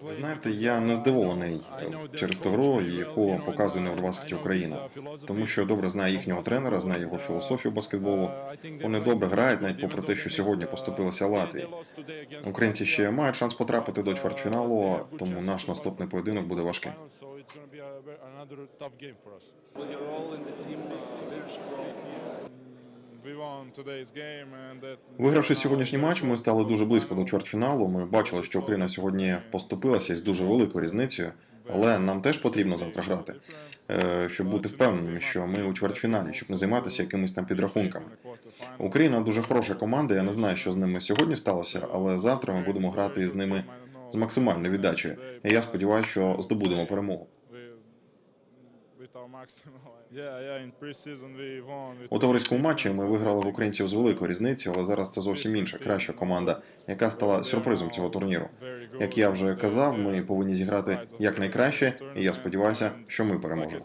Ви знаєте, я не здивований через ту гру, яку показує Невробаскеті Україна, тому що я добре знаю їхнього тренера, знаю його філософію баскетболу. Вони добре грають, навіть попри те, що сьогодні поступилися Латвії. Українці ще мають шанс потрапити до чвертьфіналу, тому наш наступний поєдинок буде важким. Вигравши сьогоднішній матч, ми стали дуже близько до чвертьфіналу. Ми бачили, що Україна сьогодні поступилася із дуже великою різницею, але нам теж потрібно завтра грати, е, щоб бути впевненими, що ми у чвертьфіналі, щоб не займатися якимись там підрахунками. Україна дуже хороша команда. Я не знаю, що з ними сьогодні сталося, але завтра ми будемо грати з ними з максимальною віддачею. І я сподіваюся, що здобудемо перемогу. У товариському матчі ми виграли в українців з великою різницею, але зараз це зовсім інша, краща команда, яка стала сюрпризом цього турніру. Як я вже казав, ми повинні зіграти якнайкраще, і я сподіваюся, що ми переможемо.